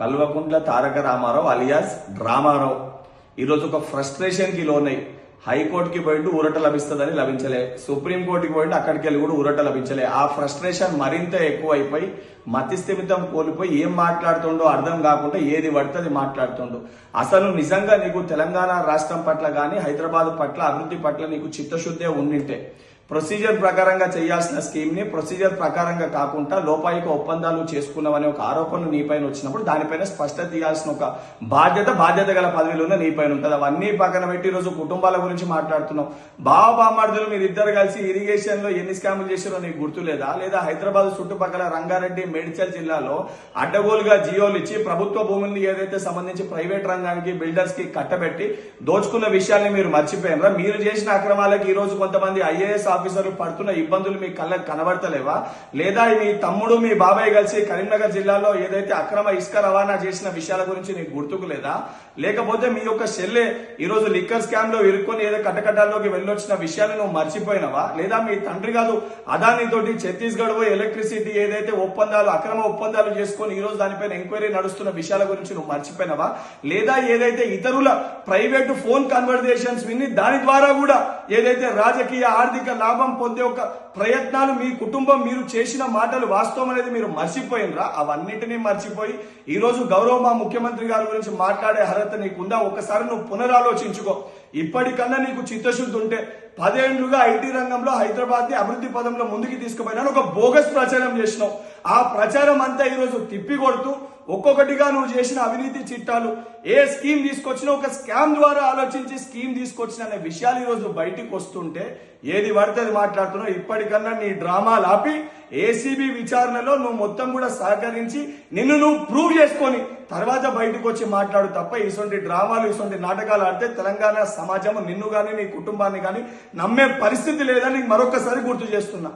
Kalvakuntla Taraka Ramarao alias డ్రామారావు ఈరోజు ఒక ఫ్రస్ట్రేషన్కి లోనై హైకోర్టుకి పోయిండు ఊరట లభిస్తుందని లభించలే. సుప్రీం కోర్టుకి పోయిండు అక్కడికి వెళ్ళి కూడా ఊరట లభించలే. ఆ ఫ్రస్ట్రేషన్ మరింత ఎక్కువైపోయి మతి స్థిమితం కోల్పోయి ఏం మాట్లాడుతుండో అర్థం కాకుండా ఏది పడుతుంది మాట్లాడుతుండో. అసలు నిజంగా నీకు తెలంగాణ రాష్ట్రం పట్ల కానీ హైదరాబాద్ పట్ల అభివృద్ధి పట్ల నీకు చిత్తశుద్ధే ఉండింటే ప్రొసీజర్ ప్రకారంగా చేయాల్సిన స్కీమ్ని ప్రొసీజర్ ప్రకారంగా కాకుండా లోపాయిక ఒప్పందాలు చేసుకున్నామనే ఒక ఆరోపణలు నీపైన వచ్చినప్పుడు దానిపైన స్పష్టత తీయాల్సిన ఒక బాధ్యత బాధ్యత గల పదవిలో ఉన్న నీపైన ఉంటుంది. అవన్నీ పక్కన పెట్టి ఈరోజు రోజు కుటుంబాల గురించి మాట్లాడుతున్నాం. బావ బామార్దులు మీరు ఇద్దరు కలిసి ఇరిగేషన్లో ఎన్ని స్కాములు చేశారో నీకు గుర్తులేదా? లేదా హైదరాబాద్ చుట్టుపక్కల రంగారెడ్డి మేడ్చల్ జిల్లాలో అడ్డగోలుగా జియోలు ఇచ్చి ప్రభుత్వ భూముల్ని ఏదైతే సంబంధించి ప్రైవేట్ రంగానికి బిల్డర్స్కి కట్టబెట్టి దోచుకున్న విషయాన్ని మీరు మర్చిపోయినరా? మీరు చేసిన అక్రమాలకి ఈ రోజు కొంతమంది ఐఏఎస్ ఆఫీసర్లు పడుతున్న ఇబ్బందులు మీ కళ్ళకు కనబడతలేవా? లేదా మీ తమ్ముడు మీ బాబాయ్ కలిసి కరీంనగర్ జిల్లాలో ఏదైతే అక్రమ ఇసుక రవాణా చేసిన విషయాల గురించి నీకు గుర్తుకు లేదా లేకపోతే మీ యొక్క సెల్లే ఈ రోజు లిక్కర్ స్కామ్లో ఇరుక్కొని ఏదో కట్టకట్టాల్లోకి వెళ్ళొచ్చిన విషయాలు నువ్వు మర్చిపోయినవా? లేదా మీ తండ్రి కాదు అదాని తోటి ఛత్తీస్గఢ్ ఎలక్ట్రిసిటీ ఏదైతే ఒప్పందాలు అక్రమ ఒప్పందాలు చేసుకొని ఈరోజు దానిపైన ఎంక్వైరీ నడుస్తున్న విషయాల గురించి నువ్వు మర్చిపోయినవా? లేదా ఏదైతే ఇతరుల ప్రైవేట్ ఫోన్ కన్వర్జేషన్స్ విని దాని ద్వారా కూడా ఏదైతే రాజకీయ ఆర్థిక లాభం పొందే ఒక ప్రయత్నాలు మీ కుటుంబం మీరు చేసిన మాటలు వాస్తవం అనేది మీరు మర్చిపోయినరా? అవన్నిటినీ మర్చిపోయి ఈరోజు గౌరవ మా ముఖ్యమంత్రి గారి గురించి మాట్లాడే అర్హత నీకుందా? ఒకసారి నువ్వు పునరాలోచించుకో. ఇప్పటికన్నా నీకు చిత్తశుద్ధి ఉంటే పదేళ్ళుగా ఐటీ రంగంలో హైదరాబాద్ని అభివృద్ధి పదంలో ముందుకు తీసుకుపోయినా ఒక బోగస్ ప్రచారం చేసినావు. ఆ ప్రచారం అంతా ఈ రోజు తిప్పి కొడుతూ ఒక్కొక్కటిగా నువ్వు చేసిన అవినీతి చిట్టాలు ఏ స్కీమ్ తీసుకొచ్చినా ఒక స్కామ్ ద్వారా ఆలోచించి స్కీమ్ తీసుకొచ్చిన అనే విషయాలు ఈ రోజు బయటికి వస్తుంటే ఏది పడితే అది మాట్లాడుతున్నావు. ఇప్పటికన్నా నీ డ్రామాలు ఆపి ఏసీబీ విచారణలో నువ్వు మొత్తం కూడా సహకరించి నిన్ను నువ్వు ప్రూవ్ చేసుకొని తర్వాత బయటకు వచ్చి మాట్లాడు తప్ప ఇటువంటి డ్రామాలు ఇటువంటి నాటకాలు ఆడితే తెలంగాణ సమాజం నిన్ను కానీ నీ కుటుంబాన్ని కానీ నమ్మే పరిస్థితి లేదని మరొకసారి గుర్తు చేస్తున్నా.